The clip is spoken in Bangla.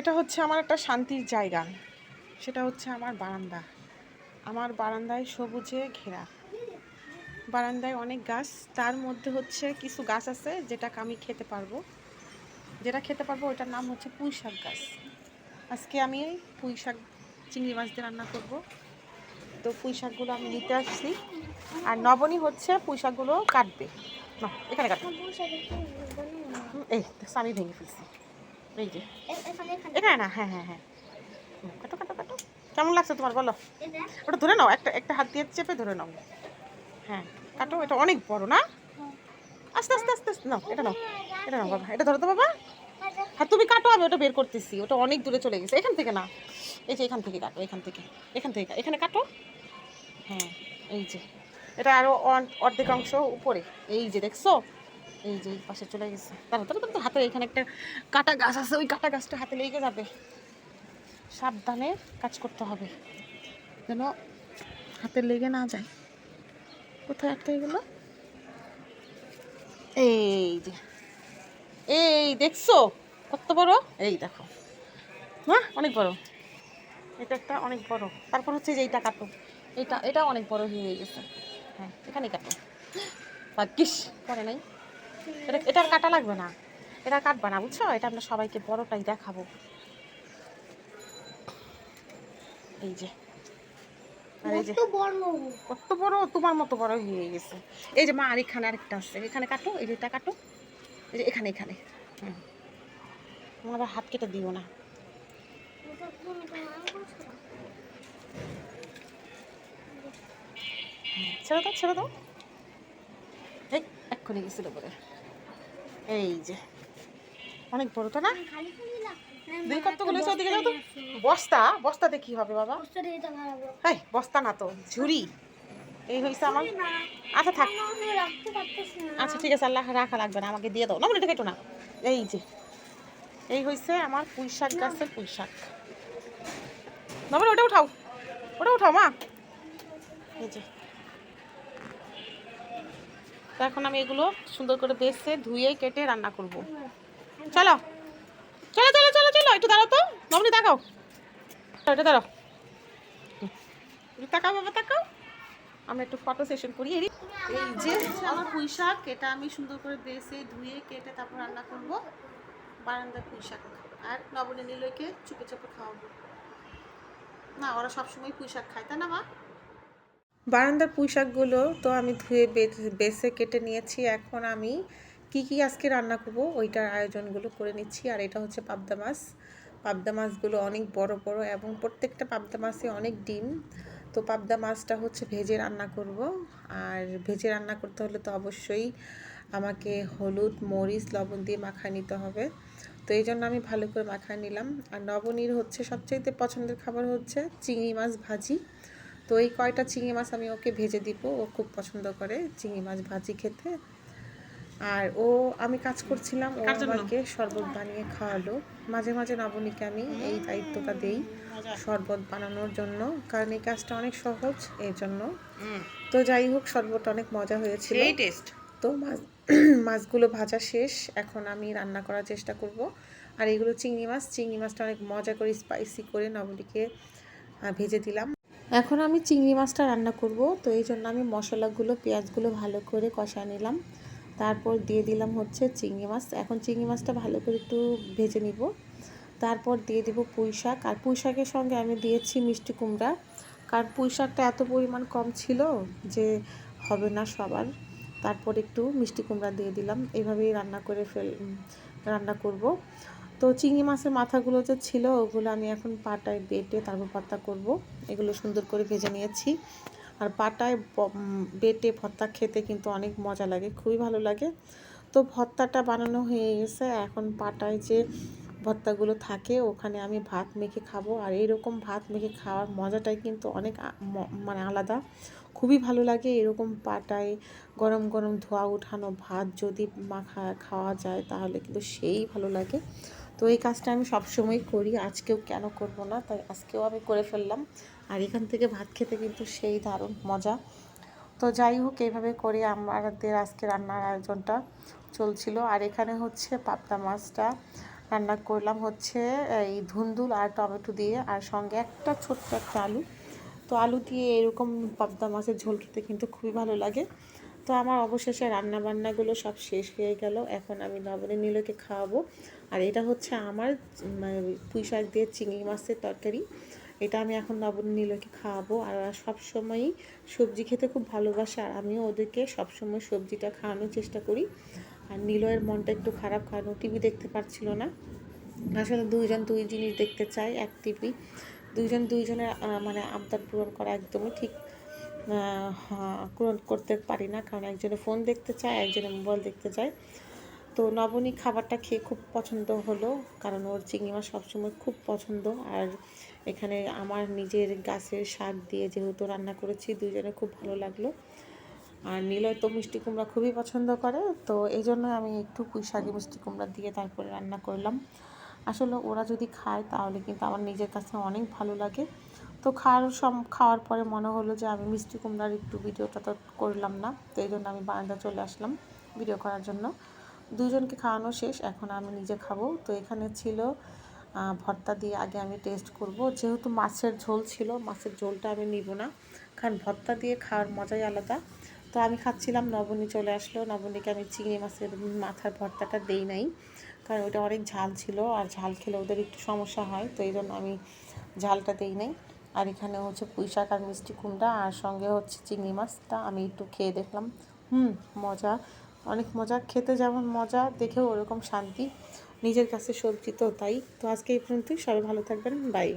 এটা হচ্ছে আমার একটা শান্তির জায়গা। সেটা হচ্ছে আমার বারান্দা। আমার বারান্দায় সবুজে ঘেরা। বারান্দায় অনেক গাছ। তার মধ্যে হচ্ছে কিছু গাছ আছে যেটাকে আমি খেতে পারব। যেটা খেতে পারব ওটার নাম হচ্ছে পুঁই শাক গাছ। আজকে আমি পুঁই শাক চিংড়ি মাছ দিয়ে রান্না করব। তো পুঁই শাকগুলো আমি নিতে আসছি। আর নবনী হচ্ছে পুঁই শাকগুলো কাটবে। না এখানে কাটবে এই আমি ভেঙে ফেলছি। এই যে। এখানে না? হ্যাঁ হ্যাঁ হ্যাঁ। কাটো কাটো কাটো। কেমন লাগছে তোমার? বলো। ওটা ধরে নাও। একটা একটা হাত দিয়ে চেপে ধরে নাও। হ্যাঁ কাটো। এটা অনেক বড় না? আস্তে আস্তে আস্তে আস্তে। নাও এটা নাও। এটা নাও বাবা। এটা ধরো তো বাবা। হ্যাঁ তুমি কাটো আমি ওটা বের করতেছি। ওটা অনেক দূরে চলে গেছে। এখান থেকে না। এই যে এখান থেকে কাটো এখান থেকে। এখান থেকে এখানে কাটো। হ্যাঁ এই যে। এটা আরও অর্ধেক অংশ উপরে। এই যে দেখছ? এই যে পাশে চলে গেছে। তারপর তারপর তো হাতে এখানে একটা কাটা গাছ আছে, ওই কাটা গাছটা হাতে লেগে যাবে। সাবধানে কাজ করতে হবে, যেন হাতে লেগে না যায়। কোথায় আটকে গেল এই যে। এই দেখছ? কত বড়? এই দেখো। হ্যাঁ অনেক বড়। এটা একটা অনেক বড়। তারপর হচ্ছে যে এইটা কাটো। এটা এটা অনেক বড় হয়ে গেছে। হ্যাঁ এখানে কাটো। ভাগ্যিস পরে নাই। এটা এটা কাটা লাগবে না। এটা কাটবা না বুঝছ? এটা আমরা সবাইকে বড়টাই দেখাবো। এই যে। কত বড়? তোমার মতো বড় হয়ে গেছে। এই যে মা আর এখানে আরেকটা আছে। এখানে কাটো এই যে এটা কাটো। এই যে এখানে এখানে। হুম। হাত কেটে দিও না। ছেড়ে দাও ছেড়ে দাও। এই এক্ষুনি গেছিল বলে এই যে অনেক বড় তো না? দিদি কতগুলো ওদিকে যাও তো বস্তা বস্তাতে কি হবে বাবা? এই বস্তা না তো ঝুড়ি। এই হয়েছে আমার। আচ্ছা থাক। আচ্ছা ঠিক আছে আল্লাহ রাখা লাগবে না আমাকে দিয়ে দাও। না এটা কেটো না। এই যে। এই হয়েছে আমার পুঁই শাক গাছের পুঁই শাক। নবল ওটা উঠাও। ওটা উঠাও মা। এই যে। তো এখন আমি এগুলো সুন্দর করে বেছে, ধুয়ে, কেটে রান্না করব। চলো। চলো চলো চলো চলো, একটু দাঁড়াও তো। নবনী তাকাও। এটা দাঁড়াও। তাকাও, বাবা, তাকাও। আমরা একটু ফটো সেশন করি। এই যে আমার পুঁই শাক এটা আমি সুন্দর করে বেছে, ধুয়ে, কেটে তারপর রান্না করব। বারান্দায় পুঁই শাক আর নবনী নিলয়কে চুপে চুপে খাওয়াবো। না, ওরা সবসময় পুঁই শাক খায়, তাই না, মা? বারান্দার পুঁই শাকগুলো তো আমি ধুয়ে বেছে কেটে নিয়েছি। এখন আমি কি কি আজকে রান্না করব ওইটার আয়োজনগুলো করে নিচ্ছি। আর এটা হচ্ছে পাবদা মাছ। পাবদা মাছগুলো অনেক বড় বড় এবং প্রত্যেকটা পাবদা মাছে অনেক ডিম। তো পাবদা মাছটা হচ্ছে ভেজে রান্না করব। আর ভেজে রান্না করতে হলে তো অবশ্যই আমাকে হলুদ, মরিচ, লবণ দিয়ে মাখায় নিতে হবে। তো এই জন্য আমি ভালো করে মাখায় নিলাম। আর নবনীর হচ্ছে সবচাইতে পছন্দের খাবার হচ্ছে চিংড়ি মাছ ভাজি। তো এই কয়টা চিংড়ি মাছ আমি ওকে ভেজে দিব ও খুব পছন্দ করে চিংড়ি মাছ ভাজি খেতে। আর ও আমি কাজ করছিলাম ও আমাকে শরবত বানিয়ে খাওয়ালো। মাঝে মাঝে নবনীকে আমি এই দায়িত্বটা দেই শরবত বানানোর জন্য কারণ এই কাজটা অনেক সহজ এই জন্য তো যাই হোক শরবত অনেক মজা হয়েছিল। এই টেস্ট তো মাছ মাছগুলো ভাজা শেষ এখন আমি রান্না করার চেষ্টা করব। আর এগুলো চিংড়ি মাছ চিংড়ি মাছটা অনেক মজা করে স্পাইসি করে নবনীকে ভেজে দিলাম। এখন আমি চিংড়ি মাছটা রান্না করব। তো এই জন্য আমি মশলাগুলো, পেঁয়াজগুলো ভালো করে কষা নিলাম। তারপর দিয়ে দিলাম হচ্ছে চিংড়ি মাছ। এখন চিংড়ি মাছটা ভালো করে একটু ভেজে নিব। তারপর দিয়ে দিব পুঁই শাক। আর পুঁই শাকের সঙ্গে আমি দিয়েছি মিষ্টি কুমড়া। কারণ পুঁই শাকটা এত পরিমাণ কম ছিল যে হবে না সবার। তারপর একটু মিষ্টি কুমড়া দিয়ে দিলাম। এভাবেই রান্না করে ফেল রান্না করব। তো চিংড়ি মাছের মাথাগুলো যে ছিল, ওগুলো আমি এখন পাটায় বেটে তারপর ভর্তা করব। এগুলো সুন্দর করে ভেজে নিয়েছি। আর পাটায় বেটে ভর্তা খেতে কিন্তু অনেক মজা লাগে, খুবই ভালো লাগে। তো ভর্তাটা বানানো হয়ে গেছে। এখন পাটায় যে ভর্তাগুলো থাকে, ওখানে আমি ভাত মেখে খাব। আর এইরকম ভাত মেখে খাওয়ার মজাটাই কিন্তু অনেক মানে আলাদা। খুবই ভালো লাগে এরকম পাটায় গরম গরম ধোয়া উঠানো ভাত যদি মাখা খাওয়া যায়, তাহলে কিন্তু সেই ভালো লাগে। তো এই কাজটা আমি সবসময় করি, আজকেও কেন করব না, তাই আজকেও আমি করে ফেললাম। আর এখান থেকে ভাত খেতে কিন্তু সেই দারুণ মজা। তো যাই হোক, এইভাবে করে আমাদের আজকে রান্নার আয়োজনটা চলছিল। আর এখানে হচ্ছে পাবদা মাছটা রান্না করলাম হচ্ছে এই ধুন্দুল আর টমেটো দিয়ে, আর সঙ্গে একটা ছোট্ট একটা আলু। তো আলু দিয়ে এরকম পাবদা মাছের ঝোল খেতে কিন্তু খুবই ভালো লাগে। তো আমার অবশেষে রান্না বান্নাগুলো সব শেষ হয়ে গেল। এখন আমি নবনী নীলকে খাওয়াবো। আর এটা হচ্ছে আমার পুঁই শাক দিয়ে চিংড়ি মাছের তরকারি। এটা আমি এখন নবনী নীলকে খাওয়াবো। আর সবসময়ই সবজি খেতে খুব ভালোবাসে। আর আমিও ওদেরকে সবসময় সবজিটা খাওয়ানোর চেষ্টা করি। আর নীলয়ের মনটা একটু খারাপ কারণ টিভি দেখতে পারছিল না। আসলে দুইজন দুই জিনিস দেখতে চাই এক টিভি। দুইজন দুইজনের মানে আবদার পূরণ করা একদমই ঠিক করতে পারি না, কারণ একজনে ফোন দেখতে চায়, একজনে মোবাইল দেখতে চায়। তো নবনী খাবারটা খেয়ে খুব পছন্দ হলো, কারণ ওর চিংড়ি মাছ সবসময় খুব পছন্দ। আর এখানে আমার নিজের গাছের শাক দিয়ে যেহেতু রান্না করেছি, দুইজনে খুব ভালো লাগল। আর নীলয় তো মিষ্টি কুমড়া খুবই পছন্দ করে, তো এই জন্য আমি একটু পুঁই শাকে মিষ্টি কুমড়া দিয়ে তারপরে রান্না করলাম। আসলে ওরা যদি খায়, তাহলে কিন্তু আমার নিজের কাছে অনেক ভালো লাগে। তো খাওয়ার সম, খাওয়ার পরে মনে হলো যে আমি মিষ্টি কুমড়ার একটু ভিডিওটা তো করলাম না, তো এই জন্য আমি বারান্দা চলে আসলাম ভিডিও করার জন্য। দুজনকে খাওয়ানো শেষ, এখন আমি নিজে খাব। তো এখানে ছিল ভর্তা দিয়ে আগে আমি টেস্ট করব। যেহেতু মাছের ঝোল ছিল, মাছের ঝোলটা আমি নিব না, কারণ ভর্তা দিয়ে খাওয়ার মজাই আলাদা। তো আমি খাচ্ছিলাম, নবনী চলে আসলো। নবনীকে আমি চিংড়ি মাছের মাথার ভর্তাটা দেই নাই, কারণ ওটা অনেক ঝাল ছিল, আর ঝাল খেলে ওদের একটু সমস্যা হয়, তো এই জন্য আমি ঝালটা দেই নাই। আর এখানে হচ্ছে পুঁই শাক আর মিষ্টি কুমড়া, আর সঙ্গে হচ্ছে চিংড়ি মাছটা আমি একটু খেয়ে দেখলাম। হুম, মজা। অনেক মজা। খেতে যেমন মজা, দেখেও ওরকম শান্তি। নিজের কাছে সবজি তো তাই। তো আজকে এই পর্যন্তই। সবাই ভালো থাকবেন। বাই।